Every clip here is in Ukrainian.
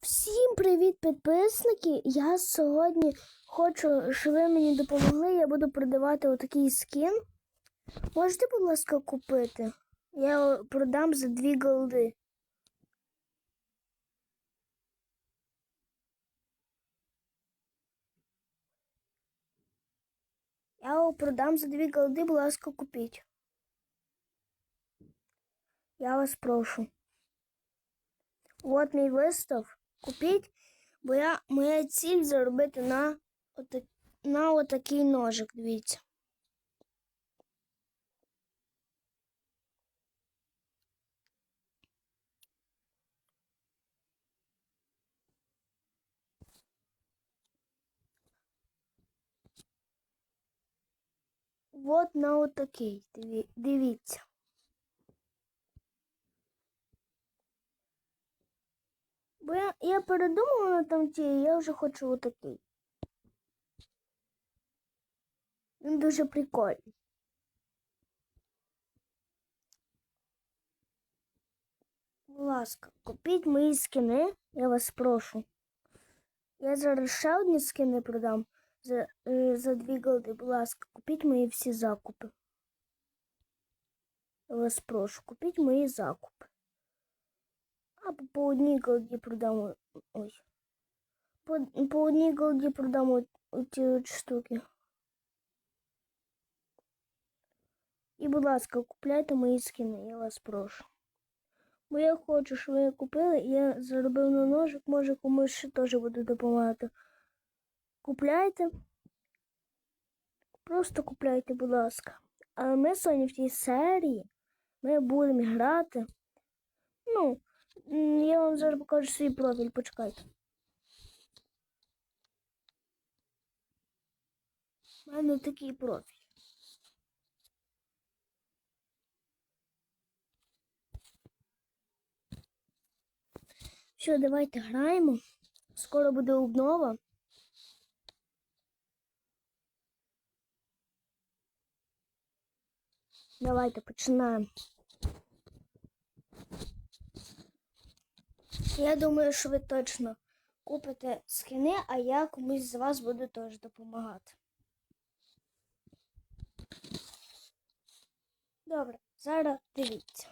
Всім привіт, підписники! Я сьогодні хочу, щоб ви мені допомогли. Я буду продавати отакий скін. Можете, будь ласка, купити? Я його продам за 2 голди. Я його продам за 2 голди, будь ласка, купіть. Я вас прошу. От мій вистав. Купіть, бо я, моя ціль заробити на, ота, на отакий ножик, дивіться. От на отакий, диві- дивіться. Бо я, я передумала на там ті, я вже хочу отакий. Він дуже прикольний. Будь ласка, купіть мої скини, я вас прошу. Я зараз ще одні скини продам за, е, за дві голди. Будь ласка, купіть мої всі закупи. Я вас прошу, купіть мої закупи. Або по одній голді продам. Ой. По, по одній голді продам от, оті от штуки. І, будь ласка, купляйте мої скини, я вас прошу. Бо я хочу, щоб ви купили, я заробив на ножик, може комусь ще теж буду допомагати. Купляйте. Просто купляйте, будь ласка. А ми сьогодні в цій серії ми будемо грати. Ну, я вам зараз покажу свій профіль, почекайте. У мене такий профіль. Все, давайте граємо. Скоро буде обнова. Давайте починаємо. Я думаю, що ви точно купите скини, а я комусь з вас буду теж допомагати. Добре, зараз дивіться.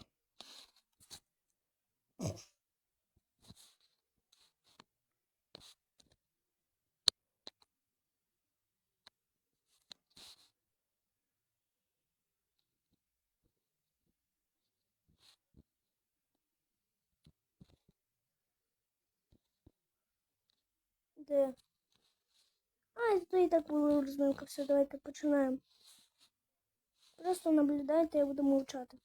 Де? А, то і так була розминка. Все, давайте починаємо. Просто наблюдайте, я буду мовчати.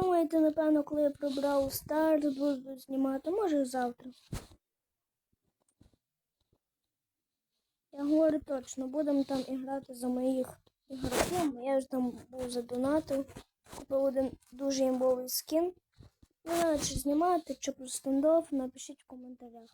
Думаєте, напевно, коли я пробрав старт, буду знімати, може завтра. Я говорю точно, будемо там і за моїх ігроків. Я ж там був задонатив, купив один дуже імбовий скін. Не знаю, чи знімати, чи про стендов, напишіть в коментарях.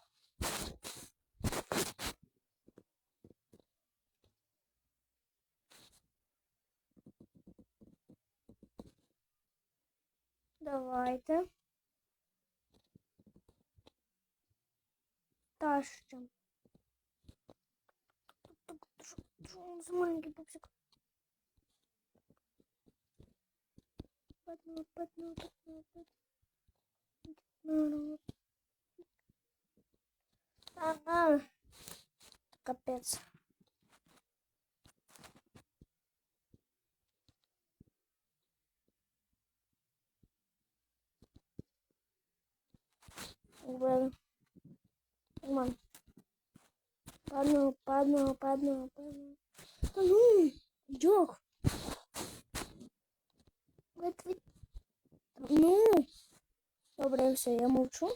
Давайте. Тащим. За маленький пупсик? Падну, падну, падну, Нормально. Падну, падну, падну, падну. Да ну, ви- Ну. Добре, все, я мовчу.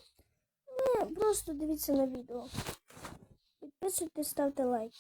Ну, просто дивіться на відео. Підписуйтесь, ставте лайк.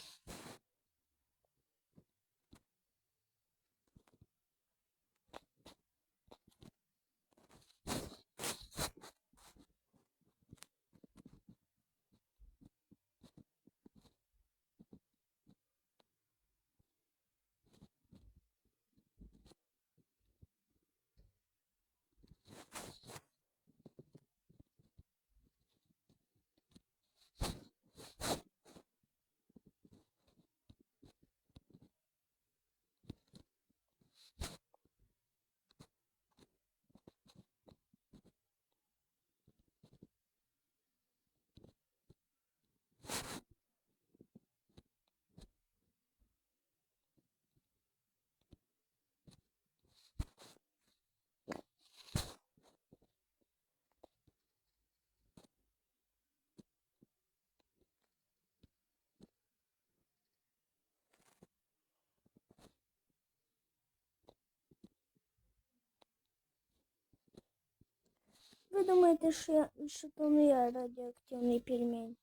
Думаєте, що, я, що то не я радіоактивний пельмень?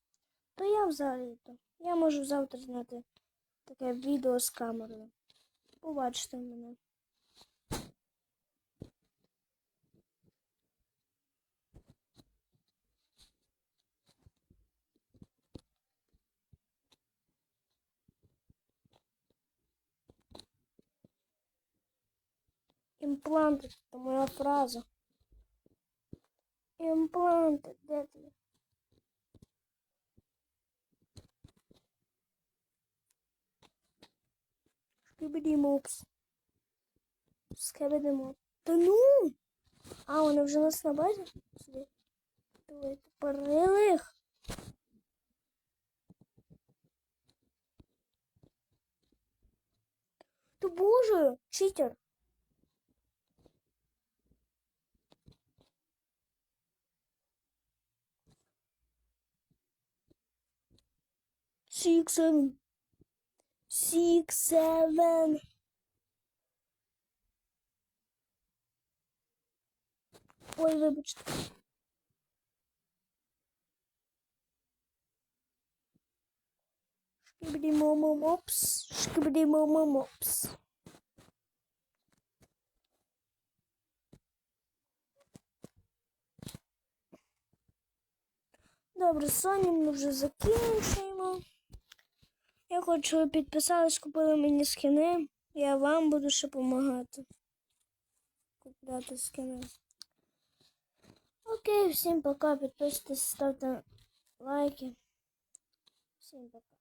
То я взагалі-то. Я можу завтра зняти таке відео з камерою. Побачите мене. Імпланти це моя фраза. Імпланти, де ти? Скибіді мопс. Скибіді мопс. Та ну! А, вони вже нас на базі? Сюди. Давайте порили їх. Та боже, читер. Six, seven. Six, seven. Ой, вибачте. Шкібіді момо мопс. Шкібіді момо мопс. Добре, з Соні ми вже закінчуємо. Я хочу, ви підписались, купили мені скини. Я вам буду ще допомагати. Купляти скини. Окей, всім пока. Підписуйтесь, ставте лайки. Всім пока.